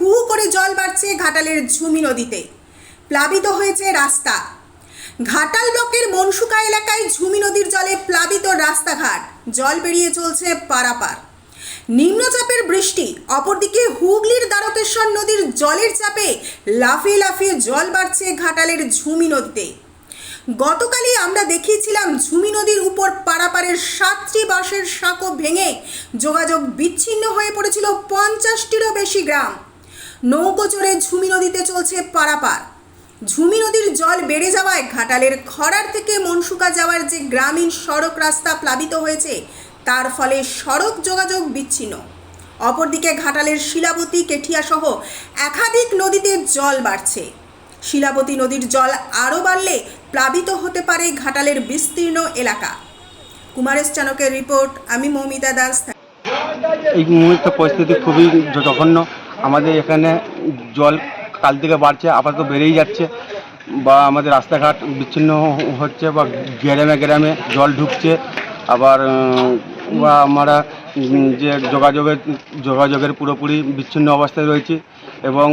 হু করে জল বাড়ছে ঘাটালের ঝুমি নদীতে। প্লাবিত হয়েছে রাস্তা। ঘাটাল ব্লকের মনসুকা এলাকায় ঝুমি নদীর জলে প্লাবিত রাস্তাঘাট। জল বেরিয়ে চলছে পারাপার। নিম্নচাপের বৃষ্টি, অপরদিকে হুগলির দ্বারকেশ্বর নদীর জলের চাপে লাফিয়ে লাফিয়ে জল বাড়ছে ঘাটালের ঝুমি নদীতে। গতকালই আমরা দেখিয়েছিলাম ঝুমি নদীর উপর পারাপারের সাতটি বাঁশের সাঁকো ভেঙে যোগাযোগ বিচ্ছিন্ন হয়ে পড়েছিল পঞ্চাশটিরও বেশি গ্রাম। নৌকো চড়ে ঝুমি নদীতে চলছে পারাপার। ঝুমি নদীর জল বেড়ে যাওয়ায় ঘাটালের খরার থেকে মনসুকা যাওয়ার যে গ্রামীণ সড়ক রাস্তা প্লাবিত হয়েছে, তার ফলে সড়ক যোগাযোগ বিচ্ছিন্ন। অপরদিকে ঘাটালের শিলাবতী কেঠিয়া সহ একাধিক নদীতে জল বাড়ছে। শিলাবতী নদীর জল আরও বাড়লে প্লাবিত হতে পারে ঘাটালের বিস্তীর্ণ এলাকা। কুমারেশ চানকের রিপোর্ট, আমি মৌমিতা দাস। এই মুহূর্তে পরিস্থিতি খুবই জঘন্য। আমাদের এখানে জল কাল থেকে বাড়ছে, আপাতত বেড়েই যাচ্ছে বা আমাদের রাস্তাঘাট বিচ্ছিন্ন হচ্ছে বা গ্রামে গ্রামে জল ঢুকছে। আবার বা আমরা যে যোগাযোগের যোগাযোগের পুরোপুরি বিচ্ছিন্ন অবস্থায় রয়েছি এবং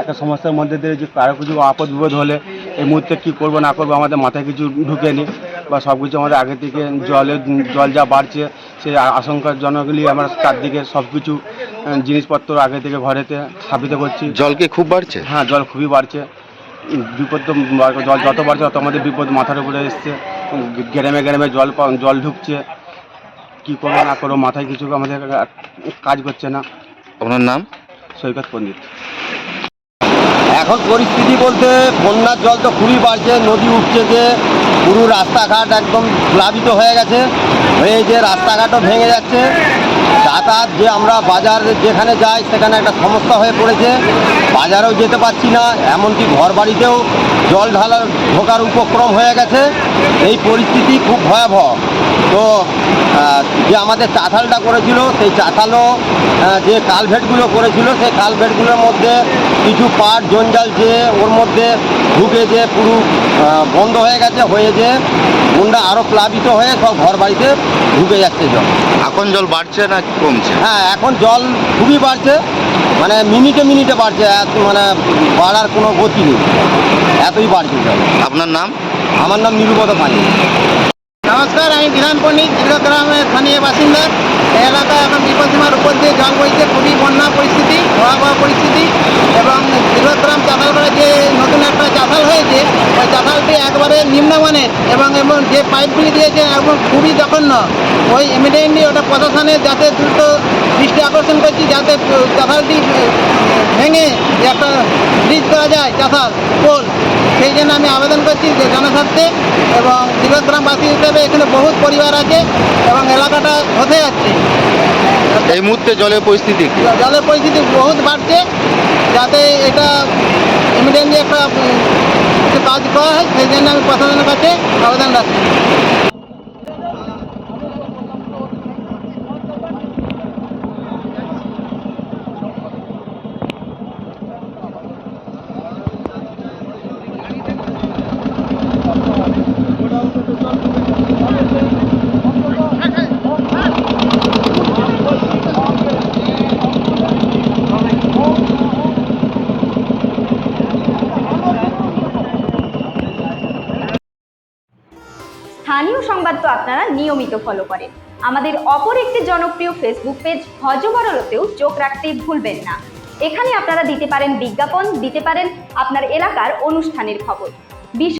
একটা সমস্যার মধ্যে দিয়ে যে কারও কিছু আপদ বিপদ হলে এই মুহূর্তে কী করব না করব আমাদের মাথায় কিছু ঢুকে নি বা সব কিছু আমাদের আগে থেকে জলে জল যা বাড়ছে সেই আশঙ্কাজনকগুলি আমরা চারদিকে সব কিছু জিনিসপত্র আগে থেকে ঘরেতে স্থাপিত করছি। জল কি খুব বাড়ছে? হ্যাঁ জল খুবই বাড়ছে। বিপদ তো জল যত বাড়ছে তত আমাদের বিপদ মাথার উপরে এসছে। গ্রামে গ্রামে জল জল ঢুকছে। কী করব না করব মাথায় কিছু আমাদের কাজ করছে না। আপনার নাম? সৈকত পণ্ডিত। এখন পরিস্থিতি বলতে বন্যার জল তো খুবই বাড়ছে, নদী উঠছে যে, পুরো রাস্তাঘাট একদম প্লাবিত হয়ে গেছে। হয়ে যে রাস্তাঘাটও ভেঙে যাচ্ছে। যাতায়াত যে আমরা বাজার যেখানে যাই, সেখানে একটা সমস্যা হয়ে পড়েছে। বাজারেও যেতে পারছি না, এমনকি ঘর বাড়িতেও জল ঢালার ঢোকার উপক্রম হয়ে গেছে। এই পরিস্থিতি খুব ভয়াবহ। তো যে আমাদের চাতালটা করেছিল সেই চাতালও যে কালভেটগুলো করেছিল সেই কালভেটগুলোর মধ্যে কিছু পাট জঞ্জাল যে ওর মধ্যে ঢুকে যে পুরো বন্ধ হয়ে গেছে হয়ে যে বন্যা আরও প্লাবিত হয়ে সব ঘর বাড়িতে ঢুকে যাচ্ছে জল। এখন জল বাড়ছে না কমছে? হ্যাঁ এখন জল খুবই বাড়ছে। মানে মিনিটে মিনিটে বাড়ছে এত মানে বাড়ার কোনো গতি নেই। এতই জল আপনার নাম? আমার নাম নিরুপদ পানি। নমস্কার আমি বিধান পণ্ডিত দীর্ঘগ্রামের স্থানীয় বাসিন্দা। এই এলাকায় এখন বিপদসীমার উপর দিয়ে জল বইছে খুবই বন্যা পরিস্থিতি ভয়াবহ পরিস্থিতি এবং দীর্ঘগ্রাম চাতালপাড়ে যে নতুন একটা চাতাল হয়েছে ওই চাতালটি একবারে নিম্নমানের এবং এবং যে পাইপগুলি দিয়েছে এবং খুবই জঘন্য। ওই ইমিডিয়েটলি ওটা প্রশাসনের যাতে দ্রুত দৃষ্টি আকর্ষণ করছি যাতে চাতালটি ভেঙে যে একটা ব্রিজ করা যায় চাতাল পোল সেই জন্য আমি আবেদন করছি যে জনস্বার্থে এবং দীর্ঘগ্রামবাসী হিসেবে এখানে বহুত পরিবার আছে এবং এলাকাটা হতে যাচ্ছে। এই মুহূর্তে জলের পরিস্থিতি জলের পরিস্থিতি বহুত বাড়ছে। যাতে এটা ইমিডিয়েটলি একটা কাজ করা হয় সেই জন্য আমি প্রশাসনের কাছে আবেদন রাখছি। স্থানীয় সংবাদ তো আপনারা নিয়মিত ফলো করেন। আমাদের অপর একটি জনপ্রিয় ফেসবুক পেজ হজবরলতেও চোখ রাখতে ভুলবেন না। এখানে আপনারা দিতে পারেন বিজ্ঞাপন, দিতে পারেন আপনার এলাকার অনুষ্ঠানের খবর।